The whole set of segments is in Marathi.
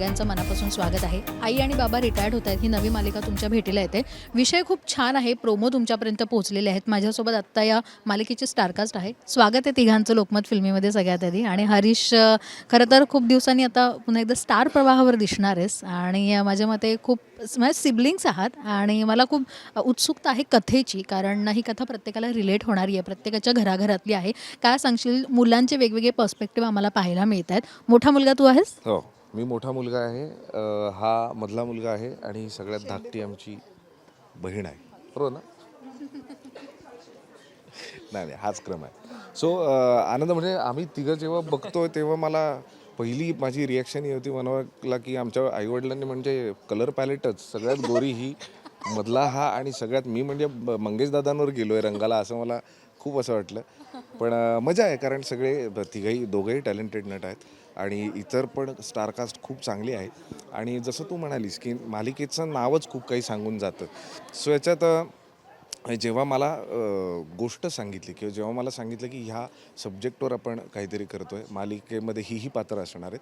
सगळ्यांचं मनापासून स्वागत आहे. आई आणि बाबा रिटायर्ड होत आहेत. ही नवी मालिका तुमच्या भेटीला येते. विषय खूप छान आहे. प्रोमो तुमच्यापर्यंत पोहोचलेले आहेत. माझ्यासोबत आत्ता या मालिकेची स्टारकास्ट आहे. स्वागत आहे तिघांचं लोकमत फिल्मीमध्ये सगळ्यात आधी. आणि हरीश खरं तर खूप दिवसांनी आता पुन्हा एकदा स्टार प्रवाहावर दिसणार आहेस. आणि माझ्या मते खूप म्हणजे सिबलिंग्स आहात. आणि मला खूप उत्सुकता आहे कथेची. कारण ही कथा प्रत्येकाला रिलेट होणारी आहे. प्रत्येकाच्या घराघरातली आहे. काय सांगशील? मुलांचे वेगवेगळे पर्स्पेक्टिव्ह आम्हाला पाहायला मिळत आहेत मोठा मुलगा तू आहेस? हो. मी मोठा मुलगा आहे हा मधला मुलगा आहे आणि सगळ्यात धाकटी आमची बहीण आहे. बरोबर ना? नाही नाही हाच क्रम आहे. सो आनंद म्हणजे आम्ही तिघं जेव्हा बघतोय तेव्हा मला पहिली माझी रिॲक्शन ही होती म्हणावं की आमच्या आईवडिलांनी म्हणजे कलर पॅलेटच सगळ्यात गोरी ही मधला हा आणि सगळ्यात मी म्हणजे मंगेश दादांवर गेलो आहे रंगाला असं मला खूप असं वाटलं. पण मजा आहे कारण सगळे तिघही दोघंही टॅलेंटेड नट आहेत. आणि इतर पण स्टारकास्ट खूप चांगली आहे. आणि जसं तू म्हणालीस की मालिकेचं नावच खूप काही सांगून जातं. सो याच्यात जेव्हा मला गोष्ट सांगितली किंवा जेव्हा मला सांगितलं की ह्या सब्जेक्टवर आपण काहीतरी करतो आहे मालिकेमध्ये ही ही पात्र असणार आहेत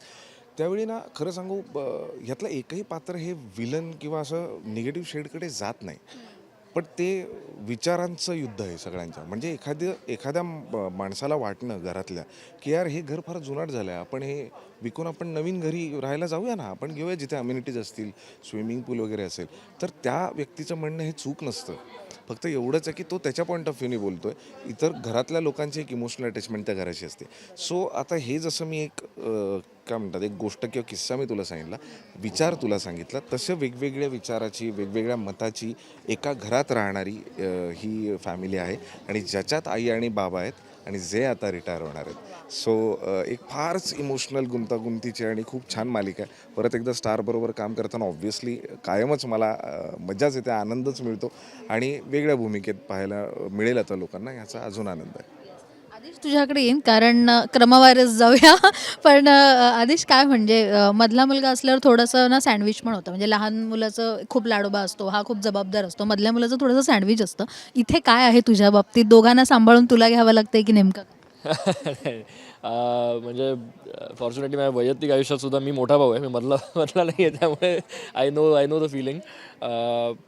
त्यावेळी ना खरं सांगू ब- ह्यातलं एकही पात्र हे विलन किंवा असं निगेटिव्ह शेडकडे जात नाही. पण ते विचारांचं युद्ध आहे सगळ्यांच्या. म्हणजे एखाद्या एखाद्या माणसाला वाटणं घरातल्या की यार हे घर फार जुनाट झालं आहे आपण हे विकून आपण नवीन घरी राहायला जाऊया ना आपण घेऊया जिथे अम्युनिटीज असतील स्विमिंग पूल वगैरे असेल तर त्या व्यक्तीचं म्हणणं हे चूक नसतं. फक्त एवढंच आहे की तो त्याच्या पॉईंट ऑफ व्ह्यूने आहे इतर घरातल्या लोकांची एक इमोशनल अटॅचमेंट त्या घराशी असते. सो आता हे जसं मी एक काय म्हणतात एक गोष्ट किंवा किस्सा मी तुला सांगितला. विचार तुला सांगितला. तसं वेगवेगळ्या विचाराची वेगवेगळ्या मताची एका घरात राहणारी ही फॅमिली आहे. आणि ज्याच्यात आई आणि बाबा आहेत आणि जे आता रिटायर होणार आहेत. सो एक फारच इमोशनल गुंतागुंतीची आणि खूप छान मालिका आहे. परत एकदा स्टारबरोबर काम करताना ऑब्व्हियसली कायमच मला मजाच येते आनंदच मिळतो. आणि वेगळ्या भूमिकेत पाहायला मिळेल आता लोकांना याचा अजून आनंद आहे. आदेश तुझ्याकडे येईन कारण क्रमवारच जाऊया. पण आदेश काय म्हणजे मधला मुलगा असल्यावर थोडंसं ना सँडविच पण होतं. म्हणजे लहान मुलाचं खूप लाडोबा असतो हा खूप जबाबदार असतो. मधल्या मुलाचं थोडंसं सँडविच असतं. इथे काय आहे तुझ्या बाबतीत? दोघांना सांभाळून तुला घ्यावं लागतंय की नेमकं? म्हणजे फॉर्च्युनेटली माझ्या वैयक्तिक आयुष्यात सुद्धा मी मोठा भाऊ आहे. मी मधला मधला नाही आहे त्यामुळे I know I know the feeling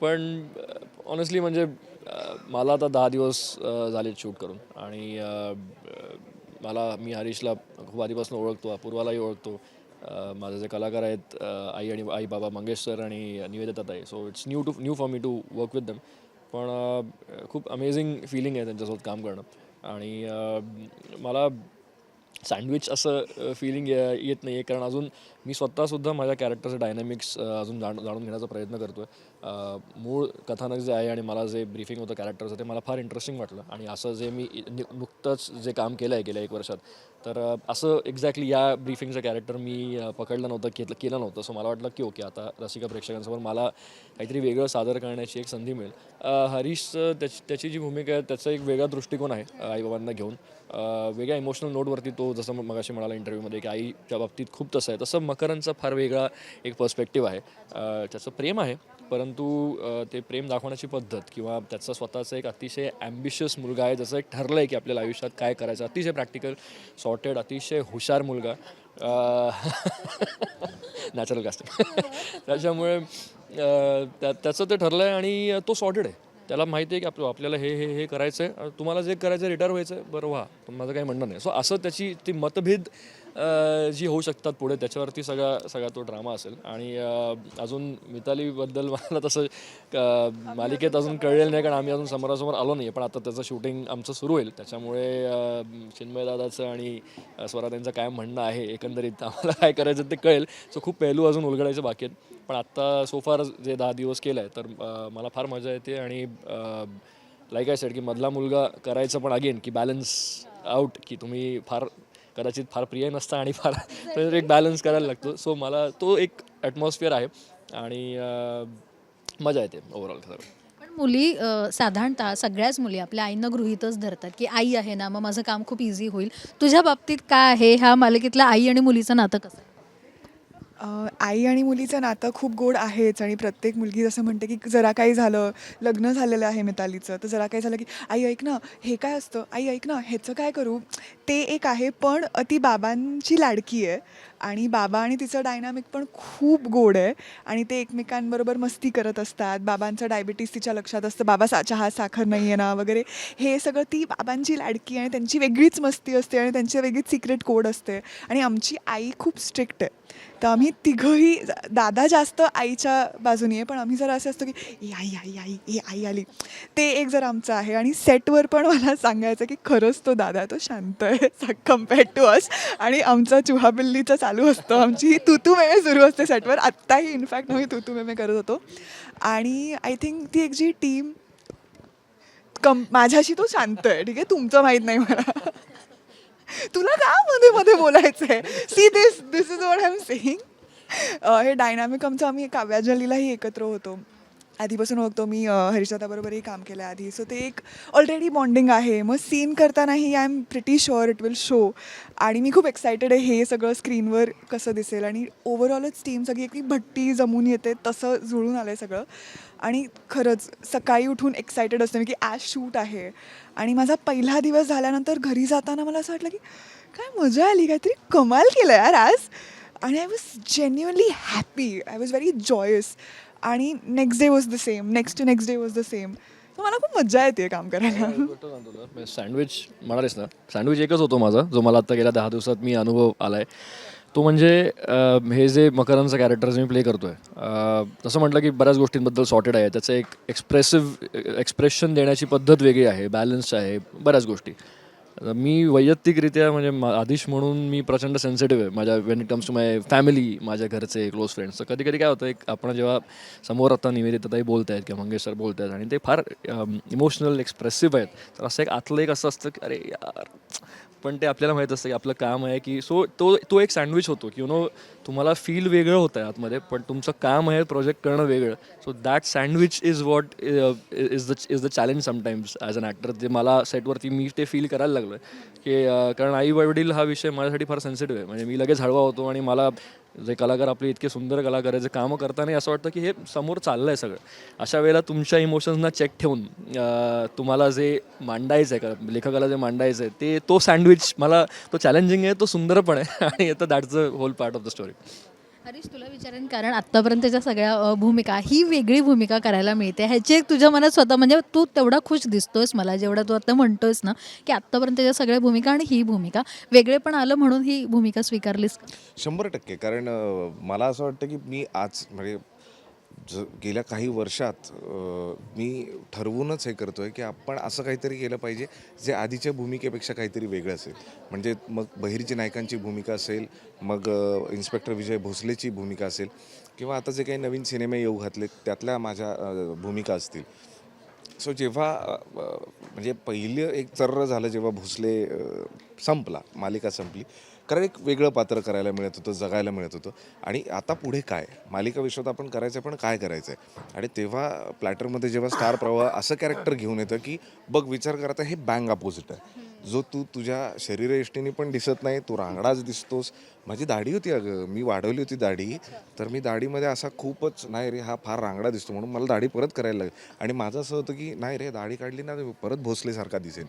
पण ऑनेस्टली म्हणजे मला आता दहा दिवस अं, झाले शूट करून. आणि मला मी हरीशला खूप आधीपासून ओळखतो अपूर्वालाही ओळखतो. माझे जे कलाकार आहेत आई आणि आई बाबा मंगेश सर आणि Nivedita tai. So it's new to new for me to work with them पण खूप अमेझिंग फिलिंग आहे त्यांच्यासोबत काम करणं. आणि मला सँडविच असं फिलिंग येत नाही आहे कारण अजून मी स्वतःसुद्धा माझ्या कॅरेक्टरचे डायनॅमिक्स अजून जाण जाणून घेण्याचा प्रयत्न करतो आहे मूळ कथानक जे आहे आणि मला जे ब्रीफिंग होतं कॅरेक्टरचं ते मला फार इंटरेस्टिंग वाटलं. आणि असं जे मी नि- नुकतंच जे काम केलं आहे गेल्या एक वर्षात तर असं एक्झॅक्टली या ब्रीफिंगचं कॅरेक्टर मी पकडलं नव्हतं केलं केलं नव्हतं. सो मला वाटलं की ओके आता रसिका प्रेक्षकांसमोर मला काहीतरी वेगळं सादर करण्याची एक संधी मिळेल. हरीशचं त्याची त्याची जी भूमिका आहे त्याचा एक वेगळा दृष्टिकोन आहे आईबाबांना घेऊन. वेगळ्या इमोशनल नोटवरती तो जसं मग मगाशी म्हणाला इंटरव्ह्यूमध्ये की आईच्या बाबतीत खूप तसं आहे. तसं मकरांचा फार वेगळा एक पर्स्पेक्टिव्ह आहे. त्याचं प्रेम आहे. परंतु ते प्रेम दाखवण्याची पद्धत किंवा त्याचा स्वतःचा एक अतिशय ॲम्बिशियस मुलगा आहे जसं एक ठरलं आहे की आपल्याला आयुष्यात काय करायचं अतिशय प्रॅक्टिकल सॉर्टेड अतिशय हुशार मुलगा. नॅचरल कास्ट त्याच्यामुळे त्या त्याचं ते ठरलं आहे आणि तो सॉर्टेड आहे. त्याला माहिती आहे की आप आपल्याला हे हे हे करायचं आहे तुम्हाला जे करायचं आहे रिटायर व्हायचं आहे बरं व्हा. पण माझं काही म्हणणं नाही. सो असं त्याची ती मतभेद जी होऊ शकतात पुढे त्याच्यावरती सगळा सगळा तो ड्रामा असेल. आणि अजून मितालीबद्दल मला तसं मालिकेत अजून कळलेलं नाही कारण आम्ही अजून समोरासमोर आलो नाही पण आता त्याचं शूटिंग आमचं सुरू होईल. त्याच्यामुळे अ, चिन्मय दादाचं आणि अ, स्वरा त्यांचं काय म्हणणं आहे एकंदरीत आम्हाला काय करायचं ते कळेल. सो खूप पेहलू अजून उलगडायचे बाकी आहेत. पण आत्ता सोफार जे दहा दिवस केलं आहे तर मला फार मजा येते आणि लाईक आय सेड की मधला मुलगा करायचं पण अगेन की बॅलन्स आउट की तुम्ही फार कदाचित फार प्रिय नसता आणि फार एक बॅलन्स करायला लागतो. सो मला तो एक ॲटमॉस्फिअर आहे आणि मजा येते ओव्हरऑल खरं पण मुली साधारणतः सगळ्याच मुली आपल्या आईनं गृहीतच धरतात की आई आहे ना मग माझं काम खूप इझी होईल. तुझ्या बाबतीत काय आहे? ह्या मालिकेतल्या आई आणि मुलीचं नातं कसं? अ, आई आणि मुलीचं नातं खूप गोड आहेच आणि प्रत्येक मुलगी जसं म्हणते की जरा काही झालं लग्न झालेलं आहे मितालीचं तर जरा काही झालं की आई ऐक ना हे काय असतं? आई ऐक ना ह्याचं काय करू? ते एक आहे पण ती बाबांची लाडकी आहे. आणि बाबा आणि तिचं डायनामिक पण खूप गोड आहे. आणि ते एकमेकांबरोबर मस्ती करत असतात. बाबांचं डायबिटीस तिच्या लक्षात असतं. बाबा सा चहा साखर नाही आहे ना वगैरे. हे सगळं ती बाबांची लाडकी आणि त्यांची वेगळीच मस्ती असते आणि त्यांची वेगळीच सिक्रेट कोड असते. आणि आमची आई खूप स्ट्रिक्ट आहे. तर आम्ही तिघंही दादा जास्त आईच्या बाजूनी आहे. पण आम्ही जरा असं असतो की ए आई आई आई ए आई आली. ते एक जर आमचं आहे. आणि सेटवर पण मला सांगायचं की खरंच तो दादा तो शांत आहे. कम्पेअर्ड टू अस आणि आमचा चुहाबिल्लीचा चालू असतो आमची. ही तुतू मेमे सुरू असते सेटवर. आत्ताही इनफॅक्ट आम्ही तुतू मेमे करत होतो. आणि आय थिंक ती एक जी टीम कम माझ्याशी तो शांत आहे. ठीक आहे? तुमचं माहीत नाही मला. तुला का मध्ये मध्ये बोलायचं आहे see this this is what I am saying हे डायनामिक आमचं आम्ही काव्याजलीलाही एकत्र होतो. आधीपासून हो, ओळखतो मी अ, हरिश्चंदाबरोबरही काम केलं आहे आधी. सो ते एक ऑलरेडी बॉन्डिंग आहे. मग सीन करतानाही I am pretty sure it will show आणि मी खूप एक्सायटेड आहे हे सगळं स्क्रीनवर कसं दिसेल. आणि ओव्हरऑलच टीम सगळी एक भट्टी जमून येते तसं जुळून आलं आहे सगळं. आणि खरंच सकाळी उठून एक्सायटेड असते मी की आज शूट आहे. आणि माझा पहिला दिवस झाल्यानंतर घरी जाताना मला असं वाटलं की काय मजा आली काहीतरी कमाल केलं यार आज. आणि I was genuinely happy I was very joyous आणि next day was the same next to next day was the same तर मला खूप मजा येते काम करायला. सँडविच म्हणालेस ना सँडविच एकच होतो माझा जो मला आता गेल्या दहा दिवसात मी अनुभव आला आहे तो म्हणजे अं, हे जे मकरांचं कॅरेक्टर मी प्ले करतो आहे तसं म्हटलं की बऱ्याच गोष्टींबद्दल सॉर्टेड आहे. त्याचं एक एक्सप्रेसिव्ह एक्सप्रेशन देण्याची पद्धत वेगळी आहे बॅलन्स आहे बऱ्याच गोष्टी. मी वैयक्तिकरित्या म्हणजे मा- आदिश म्हणून मी प्रचंड सेन्सिटिव्ह आहे. माझ्या when it comes to my family माझ्या घरचे क्लोज फ्रेंड्स तर कधी कधी काय होतं एक आपण जेव्हा समोर आता निवेदिताताई बोलत आहेत किंवा मंगेश सर बोलत आहेत आणि ते फार इमोशनल एक्सप्रेसिव्ह आहेत. तर असं एक आतलं एक असं असतं की अरे यार. पण ते आपल्याला माहीत असतं की आपलं काम आहे की सो तो तो एक सँडविच होतो की यु नो तुम्हाला फील वेगळं होतं आहे आतमध्ये पण तुमचं काम आहे प्रोजेक्ट करणं वेगळं. So that sandwich is what is the is the challenge sometimes as an actor जे मला सेटवरती मी ते फील करायला लागलो आहे की uh, कारण आई वडील हा विषय माझ्यासाठी फार सेन्सिटिव्ह आहे. म्हणजे मी लगेच हळवा होतो आणि मला जे कलाकार आपले इतके सुंदर कलाकार आहे जे कामं करताना असं वाटतं की हे समोर चाललं आहे सगळं. अशा वेळेला तुमच्या इमोशन्सना चेक ठेवून uh, तुम्हाला जे मांडायचं आहे का लेखकाला जे मांडायचं आहे ते तो सँडविच मला तो चॅलेंजिंग आहे तो सुंदर पण आहे. आणि आता that's the whole part of the story Harish तुला विचारेन कारण आत्तापर्यंतच्या सगळ्या भूमिका ही वेगळी भूमिका करायला मिळते ह्याची एक तुझ्या मनात स्वतः म्हणजे तू तेवढा खुश दिसतोयस मला जेवढा तू आता म्हणतोयस ना की आत्तापर्यंतच्या सगळ्या भूमिका आणि ही भूमिका वेगळे पण आलं म्हणून ही भूमिका स्वीकारलीस? शंभर टक्के कारण मला असं वाटतं की मी आज म्हणजे ज गेल्या काही वर्षात मी ठरवूनच हे करतो आहे की आपण असं काहीतरी केलं पाहिजे जे आधीच्या भूमिकेपेक्षा काहीतरी वेगळं असेल. म्हणजे मग बहिरची नायकांची भूमिका असेल मग इन्स्पेक्टर विजय भोसलेची भूमिका असेल किंवा आता जे काही नवीन सिनेमे येऊ घातले त्यातल्या माझ्या भूमिका असतील. सो जेव्हा म्हणजे पहिलं एक चर्र झालं जेव्हा भोसले संपला मालिका संपली कारण एक वेगळं पात्र करायला मिळत होतं जगायला मिळत होतं. आणि आता पुढे काय? मालिका विश्वात आपण करायचं पण काय करायचं आहे आणि तेव्हा प्लॅटरमध्ये जेव्हा स्टार प्रवाह असं कॅरेक्टर घेऊन येतं की बघ विचार करता हे बँग अपोजिट आहे. जो तू तुझ्या शरीरयष्टीने पण दिसत नाही तू रांगडाच दिसतोस. माझी दाढी होती अगं. मी वाढवली होती दाढी. तर मी दाढीमध्ये असा खूपच नाही रे हा फार रांगडा दिसतो. म्हणून मला दाढी परत करायला लागेल. आणि माझं असं होतं की नाही रे दाढी काढली ना परत भोसलेसारखा दिसेल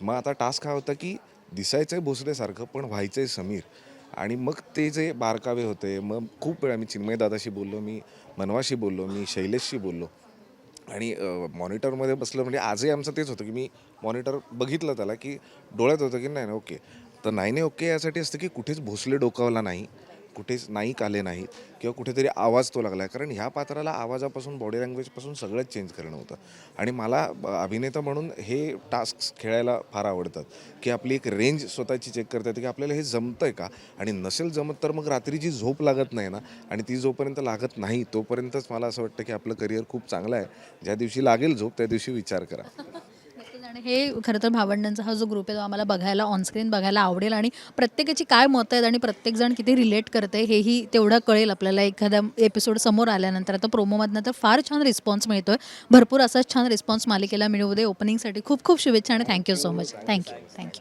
मग आता टास्क हा होता की दिसायचं आहे भोसलेसारखं पण व्हायचं आहे समीर. आणि मग ते जे बारकावे होते मग खूप वेळा मी चिन्मय दादाशी बोललो मी मनवाशी बोललो मी शैलेशशी बोललो. आणि मॉनिटरमध्ये बसलं म्हणजे आजही आमचं तेच होतं की मी मॉनिटर बघितलं त्याला की डोळ्यात होतं की नाही ना ओके. तर नाही नाही ओके यासाठी असतं की कुठेच भोसले डोकावला नाही. कुठेच नाईक आले नाहीत किंवा कुठेतरी आवाज तो लागला कारण ह्या पात्राला आवाजापासून बॉडी लँग्वेजपासून सगळंच चेंज करणं होतं. आणि मला अभिनेता म्हणून हे टास्क खेळायला फार आवडतात. की आपली एक रेंज स्वतःची चेक करता येते की आपल्याला हे जमतंय का? आणि नसेल जमत तर मग रात्रीची झोप लागत नाही ना आणि ती जोपर्यंत लागत नाही तोपर्यंतच मला असं वाटतं की आपलं करिअर खूप चांगलं आहे. ज्या दिवशी लागेल झोप त्या दिवशी विचार करा. आणि हे खरं तर भावंडांचा हा जो ग्रुप आहे तो आम्हाला बघायला ऑनस्क्रीन बघायला आवडेल आणि प्रत्येकाची काय मतं आहेत आणि प्रत्येकजण किती रिलेट करते हेही तेवढं कळेल आपल्याला. एखाद्या एपिसोड समोर आल्यानंतर आता प्रोमोमधनं तर फार छान रिस्पॉन्स मिळतोय. भरपूर असाच छान रिस्पॉन्स मालिकेला मिळू दे. ओपनिंगसाठी खूप खूप शुभेच्छा आणि thank you so much thank you thank you